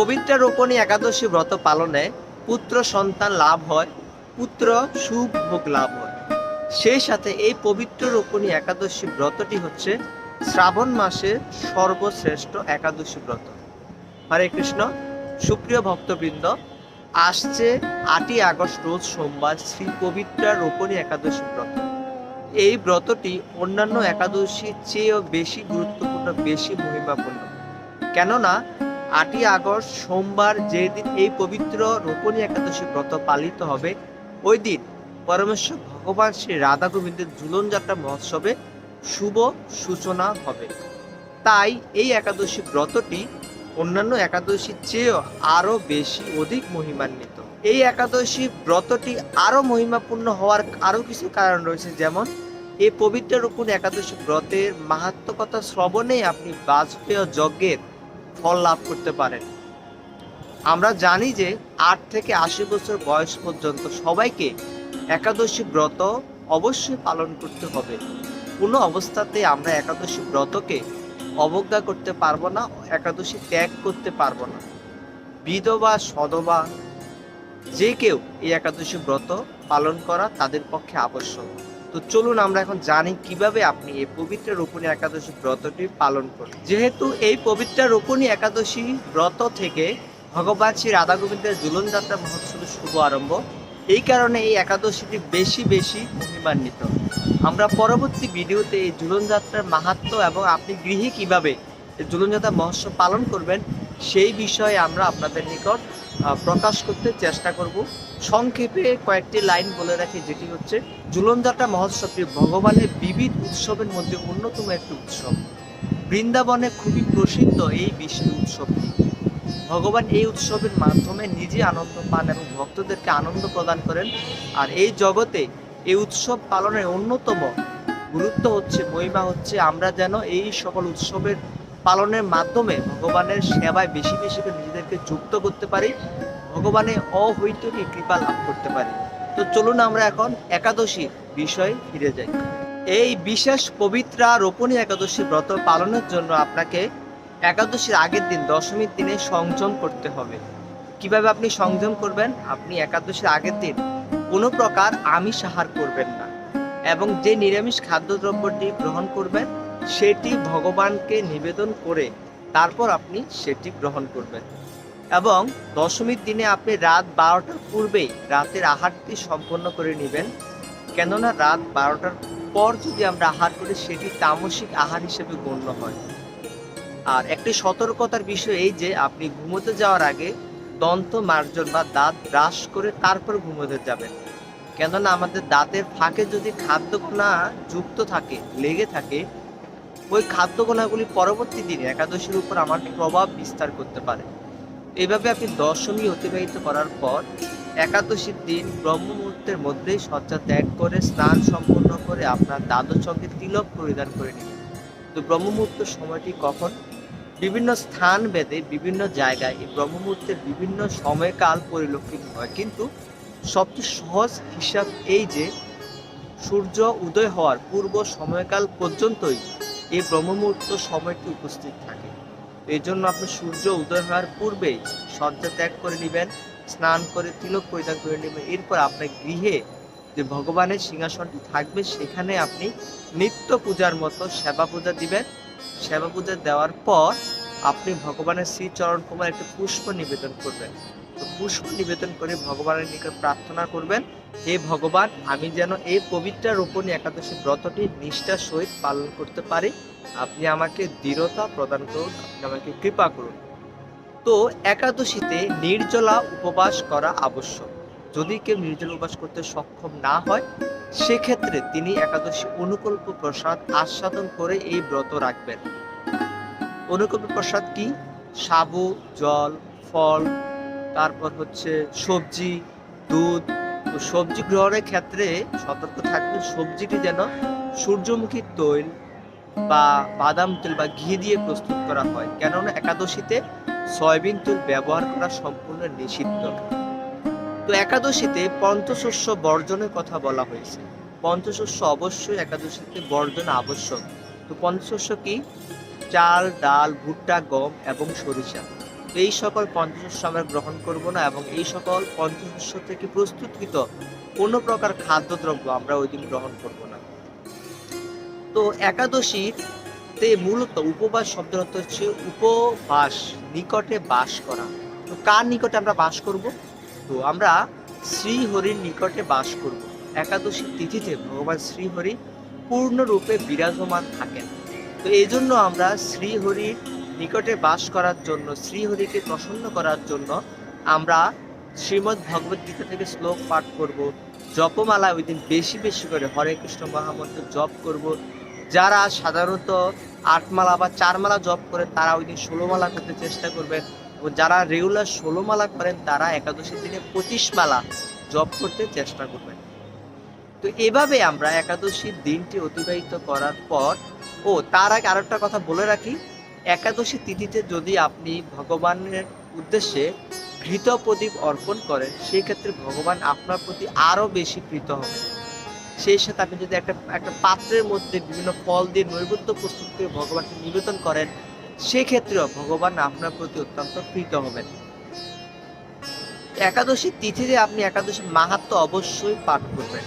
পবিত্র রোপণী একাদশী ব্রত পালনে পুত্র সন্তান লাভ হয়, পুত্র সুখ ভোগ লাভ হয়। সেই সাথে এই পবিত্র রোপণী একাদশী ব্রতটি হচ্ছে শ্রাবণ মাসের সর্বশ্রেষ্ঠ একাদশী ব্রত। হরে কৃষ্ণ, সুপ্রিয় ভক্তবৃন্দ, আসছে আটই আগস্ট রোজ সোমবার শ্রী পবিত্র রোপণী একাদশী ব্রত। এই ব্রতটি অন্যান্য একাদশীর চেয়েও বেশি গুরুত্বপূর্ণ, বেশি মহিমাপূর্ণ। কেননা আটই আগস্ট সোমবার যেদিন এই পবিত্র রোপণী একাদশী ব্রত পালিত হবে, ওই দিন পরমেশ্বর ভগবান শ্রী রাধা গোবিন্দের ঝুলন যাত্রা মহোৎসবে শুভ সূচনা হবে। তাই এই একাদশী ব্রতটি অন্যান্য একাদশীর চেয়েও আরও বেশি অধিক মহিমান্বিত। এই একাদশী ব্রতটি আরও মহিমাপূর্ণ হওয়ার আরও কিছু কারণ রয়েছে, যেমন এই পবিত্র রূপণ একাদশী ব্রতের মাহাত্মকতা শ্রবণে আপনি বাজপেয় যজ্ঞের ফল লাভ করতে পারেন আমরা জানি যে আট থেকে আশি বছর বয়স পর্যন্ত সবাইকে একাদশী ব্রত অবশ্যই পালন করতে হবে। কোনো অবস্থাতে আমরা একাদশী ব্রতকে অবজ্ঞা করতে পারব না, একাদশী ত্যাগ করতে পারব না। বিধবা সধবা যে কেউ এই একাদশী ব্রত পালন করা তাদের পক্ষে আবশ্যক। তো চলুন আমরা এখন জানি কীভাবে আপনি এই পবিত্র রোপণী একাদশী ব্রতটি পালন করুন যেহেতু এই পবিত্র রোপণী একাদশী ব্রত থেকে ভগবান শ্রী রাধা গোবিন্দের জুলন যাত্রা মহোৎসবের শুভ আরম্ভ, এই কারণে এই একাদশীটি বেশি বেশি মহিমান্বিত। আমরা পরবর্তী ভিডিওতে এই জুলন যাত্রার মাহাত্ম এবং আপনি গৃহে কীভাবে জুলন যাত্রা মহোৎসব পালন করবেন, সেই বিষয়ে আমরা আপনাদের নিকট প্রকাশ করতে চেষ্টা করব। সংক্ষেপে কয়েকটি লাইন বলে রাখি, যেটি হচ্ছে জুলন যাত্রা মহোৎসবটি ভগবানের বিবিধ উৎসবের মধ্যে অন্যতম একটি উৎসব। বৃন্দাবনে খুবই প্রসিদ্ধ এই বিশেষ উৎসবটি। ভগবান এই উৎসবের মাধ্যমে নিজে আনন্দ পান এবং ভক্তদেরকে আনন্দ প্রদান করেন। আর এই জগতে এই উৎসব পালনের অন্যতম গুরুত্ব হচ্ছে, মহিমা হচ্ছে, আমরা যেন এই সকল উৎসবের পালনের মাধ্যমে ভগবানের সেবায় বেশি বেশি করে নিজেদেরকে যুক্ত করতে পারি। ভগবানের অহৈতুকী কৃপা লাভ করতে পারি। তো চলুন আমরা এখন একাদশীর বিষয়ে ফিরে যাই। এই বিশেষ পবিত্রা রোপণী একাদশী ব্রত পালনের জন্য আপনাকে একাদশীর আগের দিন, দশমীর দিনে সংযম করতে হবে। কীভাবে আপনি সংযম করবেন? আপনি একাদশীর আগের দিন কোনো প্রকার আমিষ আহার করবেন না এবং যে নিরামিষ খাদ্যদ্রব্যটি গ্রহণ করবেন, সেটি ভগবানকে নিবেদন করে তারপর আপনি সেটি গ্রহণ করবেন। এবং দশমীর দিনে আপনি রাত বারোটার পূর্বেই রাতের আহারটি সম্পন্ন করে নেবেন। কেননা রাত বারোটার পর যদি আমরা আহার করি, সেটি তামসিক আহার হিসেবে গণ্য হয়। আর একটি সতর্কতার বিষয় এই যে, আপনি ঘুমোতে যাওয়ার আগে দন্ত মার্জন বা দাঁত ব্রাশ করে তারপর ঘুমোতে যাবেন। কেননা আমাদের দাঁতের ফাঁকে যদি খাদ্যকণা যুক্ত থাকে, লেগে থাকে, ওই খাদ্যকণাগুলি পরবর্তী দিনে একাদশীর উপর আমার প্রভাব বিস্তার করতে পারে। এইভাবে আপনি দশমী অতিবাহিত করার পর একাদশীর দিন ব্রহ্ম মুহূর্তের মধ্যেই শয্যা ত্যাগ করে, স্নান সম্পন্ন করে আপনার দ্বাদশ চক্রে তিলক পরিধান করে নিন। তো ব্রহ্ম সময়টি কখন? বিভিন্ন স্থান ভেদে বিভিন্ন জায়গায়। এই ব্রহ্ম মুহূর্তের বিভিন্ন সময়কাল পরিলক্ষিত হয়। কিন্তু সবচেয়ে সহজ হিসাব এই যে, সূর্য উদয় হওয়ার পূর্ব সময়কাল পর্যন্তই এই ব্রহ্ম মুহূর্ত সময়টি উপস্থিত থাকে। এই জন্য আপনি সূর্য উদয় হওয়ার পূর্বেই শয্যা ত্যাগ করে নেবেন, স্নান করে তিলক পরিত্যাগ করে নেবেন। এরপর আপনার গৃহে যে ভগবানের সিংহাসনটি থাকবে, সেখানে আপনি নিত্য পূজার মতো সেবা পূজা দিবেন। সেবা পূজা দেওয়ার পর আপনি ভগবানের শ্রীচরণ কুমার একটি পুষ্প নিবেদন করবেন। পুষ্প নিবেদন করে ভগবানের নিকট প্রার্থনা করবেন, হে ভগবান, আমি যেন এই পবিত্র রোপণী একাদশী ব্রতটি নিষ্ঠার সহিত পালন করতে পারি। আপনি আমাকে দৃঢ়তা প্রদান করুন, আপনি আমাকে কৃপা করুন। তো একাদশীতে নির্জলা উপবাস করা আবশ্যক। যদি কেউ নির্জলা উপবাস করতে সক্ষম না হয়, সেক্ষেত্রে তিনি একাদশী অনুকল্প প্রসাদ আস্বাদন করে এই ব্রত রাখবেন। অনুকল্প প্রসাদ কি? সাবু, জল, ফল তারপর হচ্ছে সবজি, দুধ। তো সবজি গ্রহণের ক্ষেত্রে সতর্ক থাকবে, সবজিটি যেন সূর্যমুখী তৈল বা বাদাম তেল বা ঘি দিয়ে প্রস্তুত করা হয়। কেননা একাদশীতে সয়াবিন তেল ব্যবহার করা সম্পূর্ণ নিষিদ্ধ। তো একাদশীতে পঞ্চশস্য বর্জনের কথা বলা হয়েছে। পঞ্চশস্য অবশ্যই একাদশীতে বর্জন আবশ্যক। তো পঞ্চশস্য কি? চাল, ডাল, ভুট্টা, গম এবং সরিষা। এই সকল পঞ্চশস্য আমরা গ্রহণ করব না এবং এই সকল পঞ্চশস্য থেকে প্রস্তুতকৃত কোনো প্রকার খাদ্যদ্রব্য আমরা ওই দিন গ্রহণ করব না। তো একাদশীতে মূলত উপবাস শব্দ অর্থ হচ্ছে উপবাস, নিকটে বাস করা। তো কার নিকটে আমরা বাস করব? তো আমরা শ্রীহরির নিকটে বাস করব। একাদশী তিথিতে ভগবান শ্রীহরি পূর্ণরূপে বিরাজমান থাকেন। তো এই জন্য আমরা শ্রীহরির নিকটে বাস করার জন্য, শ্রীহরিকে প্রসন্ন করার জন্য আমরা শ্রীমদ্ ভগবদ গীতা থেকে শ্লোক পাঠ করব। জপমালা ওই দিন বেশি বেশি করে হরে কৃষ্ণ মহামন্ত্র জপ করব। যারা সাধারণত আটমালা বা চারমালা জপ করে, তারা ওই দিন ষোলোমালা করতে চেষ্টা করবেন এবং যারা রেগুলার ষোলোমালা করেন, তারা একাদশীর দিনে পঁচিশ মালা জপ করতে চেষ্টা করবেন। তো এভাবে আমরা একাদশীর দিনটি অতিবাহিত করার পর, ও তার আগে আরেকটা কথা বলে রাখি একাদশী তিথিতে যদি আপনি ভগবানের উদ্দেশ্যে ঘৃত প্রদীপ অর্পণ করেন, সেই ক্ষেত্রে ভগবান আপনার প্রতি আরও বেশি প্রীত হবে। সেই সাথে আপনি যদি একটা একটা পাত্রের মধ্যে বিভিন্ন ফল দিয়ে নৈবেদ্য প্রস্তুত করে ভগবানকে নিবেদন করেন, সেক্ষেত্রেও ভগবান আপনার প্রতি অত্যন্ত প্রীত হবেন। একাদশী তিথিতে আপনি একাদশী মাহাত্ম অবশ্যই পাঠ করবেন।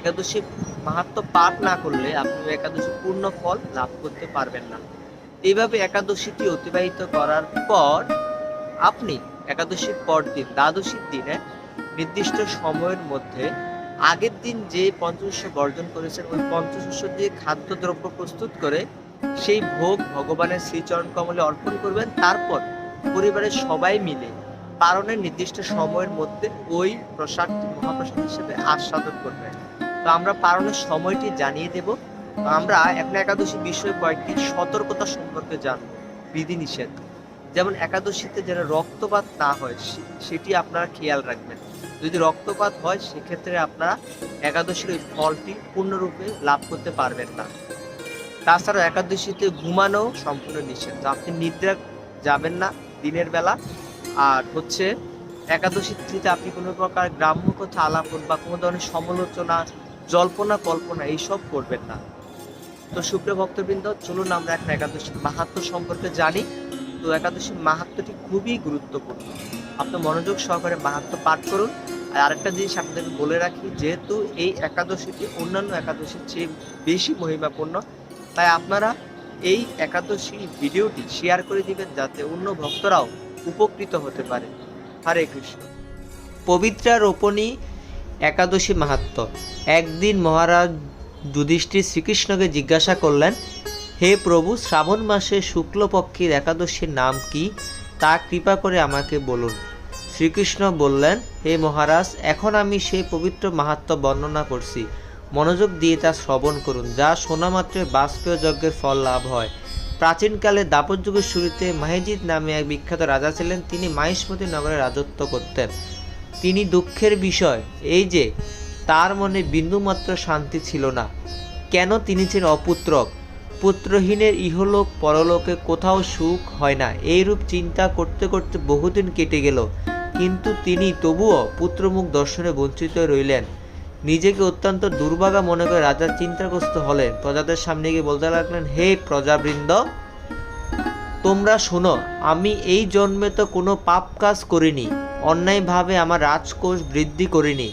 একাদশী মাহাত্ম পাঠ না করলে আপনি একাদশী পূর্ণ ফল লাভ করতে পারবেন না। এইভাবে একাদশীটি অতিবাহিত করার পর আপনি একাদশীর পর দিন দ্বাদশীর দিনে নির্দিষ্ট সময়ের মধ্যে আগের দিন যে পঞ্চশস্য বর্জন করেছেন, ওই পঞ্চশস্য দিয়ে খাদ্যদ্রব্য প্রস্তুত করে সেই ভোগ ভগবানের শ্রীচরণ কমলে অর্পণ করবেন। তারপর পরিবারের সবাই মিলে পারণের নির্দিষ্ট সময়ের মধ্যে ওই প্রসাদটি মহাপ্রসাদ হিসেবে আস্বাদন করবেন। তো আমরা পারণের সময়টি জানিয়ে দেব। আমরা এখন একাদশী বিষয়ে কয়েকটি সতর্কতা সম্পর্কে জানব, বিধিনিষেধ। যেমন একাদশীতে যেন রক্তপাত না হয় সেটি আপনারা খেয়াল রাখবেন। যদি রক্তপাত হয়, সেক্ষেত্রে আপনারা একাদশীর ওই ফলটি পূর্ণরূপে লাভ করতে পারবেন না। তাছাড়া একাদশীতে ঘুমানো সম্পূর্ণ নিষেধ। আপনি নিদ্রা যাবেন না দিনের বেলা। আর হচ্ছে একাদশী তিথিতে আপনি কোনো প্রকার গ্রাম্য কথা আলাপন বা কোনো ধরনের সমালোচনা, জল্পনা, কল্পনা, এইসব করবেন না। তো সুপ্রিয় ভক্তবৃন্দ, চলুন আমরা এখন একাদশীর মাহাত্ম সম্পর্কে জানি। তো একাদশীর মাহাত্মটি খুবই গুরুত্বপূর্ণ। আপনি মনোযোগ সহকারে মাহাত্ম পাঠ করুন। আর আরেকটা জিনিস আপনাদেরকে বলে রাখি, যেহেতু এই একাদশীটি অন্যান্য একাদশীর চেয়ে বেশি মহিমাপূর্ণ, তাই আপনারা এই একাদশী ভিডিওটি শেয়ার করে দিবেন যাতে অন্য ভক্তরাও উপকৃত হতে পারে। হরে কৃষ্ণ। পবিত্রা রোপণী একাদশী মাহাত্ম। একদিন মহারাজ যুধিষ্ঠির শ্রীকৃষ্ণকে জিজ্ঞাসা করলেন, হে প্রভু, শ্রাবণ মাসে শুক্লপক্ষের একাদশীর নাম কি? তা কৃপা করে আমাকে বলুন। শ্রীকৃষ্ণ বললেন, হে মহারাজ, এখন আমি সেই পবিত্র মাহাত্ম বর্ণনা করছি। মনোযোগ দিয়ে তা শ্রবণ করুন, যা শোনা মাত্রে বাষ্পীয় যজ্ঞের ফল লাভ হয়। প্রাচীনকালে দাপর যুগের শুরুতে মাহিজিৎ নামে এক বিখ্যাত রাজা ছিলেন। তিনি মাহিষ্মতি নগরে রাজত্ব করতেন। তিনি দুঃখের বিষয়, এই যে তার মনে বিন্দুমাত্র শান্তি ছিল না। কেন তিনি ছিলেন অপুত্রক? পুত্রহীনের ইহলোক পরলোকে কোথাও সুখ হয় না। এইরূপ চিন্তা করতে করতে বহুদিন কেটে গেল। কিন্তু তিনি তবুও পুত্রমুখ দর্শনে বঞ্চিত রইলেন। নিজেকে অত্যন্ত দুর্ভাগা মনে করে রাজা চিন্তাগ্রস্ত হলেন। প্রজাদের সামনে গিয়ে বলতে লাগলেন, হে প্রজাবৃন্দ, তোমরা শোনো, আমি এই জন্মে তো কোনো পাপ কাজ করিনি। অন্যায়ভাবে আমার রাজকোষ বৃদ্ধি করিনি।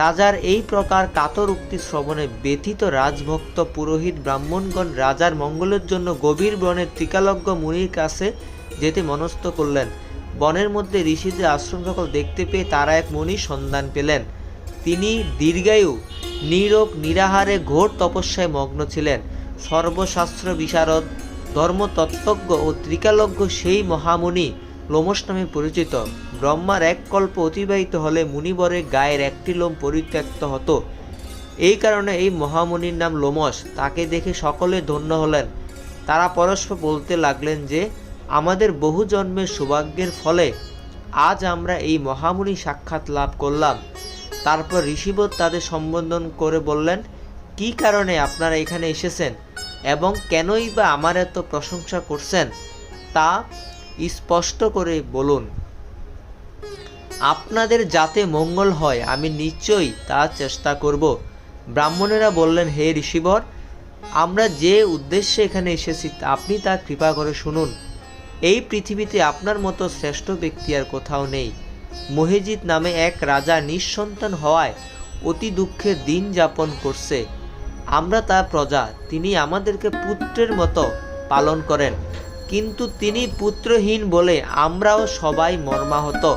রাজার এই প্রকার কাতর উক্তি শ্রবণে ব্যথিত রাজভক্ত পুরোহিত ব্রাহ্মণগণ রাজার মঙ্গলের জন্য গভীর বনের ত্রিকালজ্ঞ মুনির কাছে যেতে মনস্থ করলেন। বনের মধ্যে ঋষিদের আশ্রম সকল দেখতে পেয়ে তারা এক মুনির সন্ধান পেলেন। তিনি দীর্ঘায়ু, নীরব, নিরাহারে, ঘোর তপস্যায় মগ্ন ছিলেন। সর্বশাস্ত্র বিশারদ, ধর্মতত্ত্বজ্ঞ ও ত্রিকালজ্ঞ সেই মহামুনি লোমস নামে পরিচিত। ব্রহ্মার এক কল্প অতিবাহিত হলে মুনিবরের গায়ের একটি লোম পরিত্যক্ত হতো। এই কারণে এই মহামুনির নাম লোমস তাকে দেখে সকলে ধন্য হলেন। তারা পরস্পর বলতে লাগলেন যে, আমাদের বহু জন্মের সৌভাগ্যের ফলে আজ আমরা এই মহামুনি সাক্ষাৎ লাভ করলাম। তারপর ঋষিবর তাদের সম্বোধন করে বললেন, কী কারণে আপনারা এখানে এসেছেন? এবং কেনই বা আমার এত প্রশংসা করছেন? তা স্পষ্ট করে বলুন। আপনাদের যাতে মঙ্গল হয়, আমি নিশ্চয়ই তা চেষ্টা করব। ব্রাহ্মণেরা বললেন, হে ঋষিবর, আমরা যে উদ্দেশ্যে এখানে এসেছি, আপনি তা কৃপা করে শুনুন। এই পৃথিবীতে আপনার মতো শ্রেষ্ঠ ব্যক্তি আর কোথাও নেই। মহিজিৎ নামে এক রাজা নিঃসন্তান হওয়ায় অতি দুঃখে দিন যাপন করছে। আমরা তার প্রজা, তিনি আমাদেরকে পুত্রের মতো পালন করেন। কিন্তু তিনি পুত্রহীন বলে আমরাও সবাই মর্মাহত।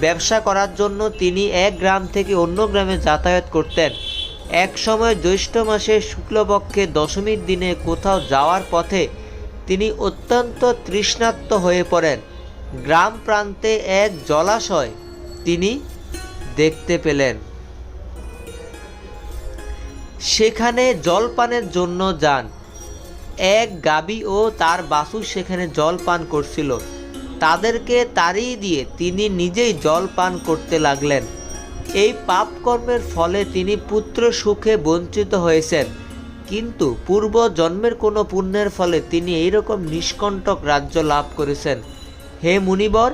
ব্যবসা করার জন্য তিনি এক গ্রাম থেকে অন্য গ্রামে যাতায়াত করতেন। এক সময় জ্যৈষ্ঠ মাসের শুক্লপক্ষে দশমীর দিনে কোথাও যাওয়ার পথে তিনি অত্যন্ত তৃষ্ণার্ত হয়ে পড়েন। গ্রাম প্রান্তে এক জলাশয় তিনি দেখতে পেলেন। সেখানে জলপানের জন্য যান। এক গাবি ও তার বাসু সেখানে জল পান করছিল। তাদেরকে তাড়িয়ে দিয়ে তিনি নিজেই জল পান করতে লাগলেন। এই পাপকর্মের ফলে তিনি পুত্র সুখে বঞ্চিত হয়েছেন। কিন্তু পূর্ব জন্মের কোনো পুণ্যের ফলে তিনি এইরকম নিষ্কণ্টক রাজ্য লাভ করেছেন। হে মুনিবর,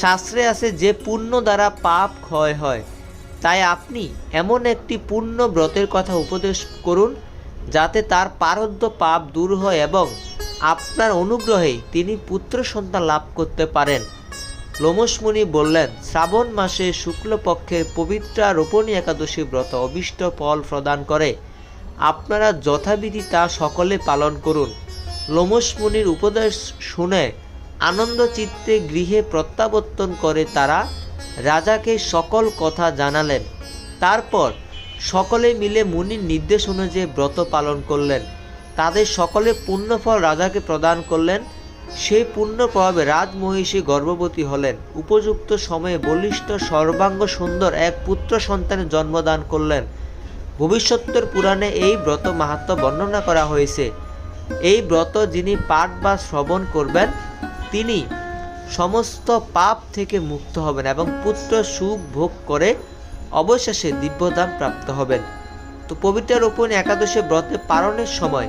শাস্ত্রে আছে যে পুণ্য দ্বারা পাপ ক্ষয় হয়। তাই আপনি এমন একটি পুণ্য ব্রতের কথা উপদেশ করুন, যাতে তার পারদ্য পাপ দূর হয় এবং আপনার অনুগ্রহে তিনি পুত্র সন্তান লাভ করতে পারেন। লোমসমুনি বললেন, শ্রাবণ মাসে শুক্লপক্ষের পবিত্র রোপণী একাদশী ব্রত অবিষ্ট ফল প্রদান করে। আপনারা যথাবিধি তা সকলে পালন করুন। লোমসমুনির উপদেশ শুনে আনন্দ চিত্তে গৃহে প্রত্যাবর্তন করে তারা রাজাকে সকল কথা জানালেন। তারপর সকলে মিলে মুনির নির্দেশ অনুযায়ী ব্রত পালন করলেন। তাদের সকলে পুণ্যফল রাজাকে প্রদান করলেন। সেই পুণ্য প্রভাবে রাজমহিষী গর্ভবতী হলেন। উপযুক্ত সময়ে বলিষ্ঠ, সর্বাঙ্গ, সুন্দর এক পুত্র সন্তানের জন্মদান করলেন। ভবিষ্যতের পুরাণে এই ব্রত মাহাত্ম বর্ণনা করা হয়েছে। এই ব্রত যিনি পাঠ বা শ্রবণ করবেন, তিনি সমস্ত পাপ থেকে মুক্ত হবেন এবং পুত্র সুখ ভোগ করে অবশেষে দিব্যদান প্রাপ্ত হবেন। তো পবিত্র রোপণী একাদশে ব্রতে পালনের সময়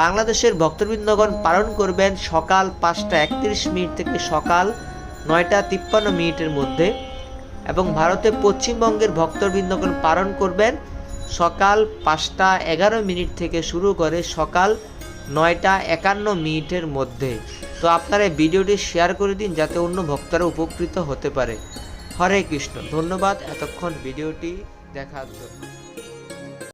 বাংলাদেশের ভক্তবৃন্দগণ পালন করবেন সকাল পাঁচটা একত্রিশ মিনিট থেকে সকাল নয়টা তিপ্পান্ন মিনিটের মধ্যে এবং ভারতে পশ্চিমবঙ্গের ভক্তবৃন্দগণ পালন করবেন সকাল পাঁচটা এগারো মিনিট থেকে শুরু করে সকাল নয়টা একান্ন মিনিটের মধ্যে। তো আপনারা ভিডিওটি শেয়ার করে দিন যাতে অন্য ভক্তরা উপকৃত হতে পারে। হরে কৃষ্ণ। ধন্যবাদ। এতক্ষণ ভিডিওটি দেখার জন্য।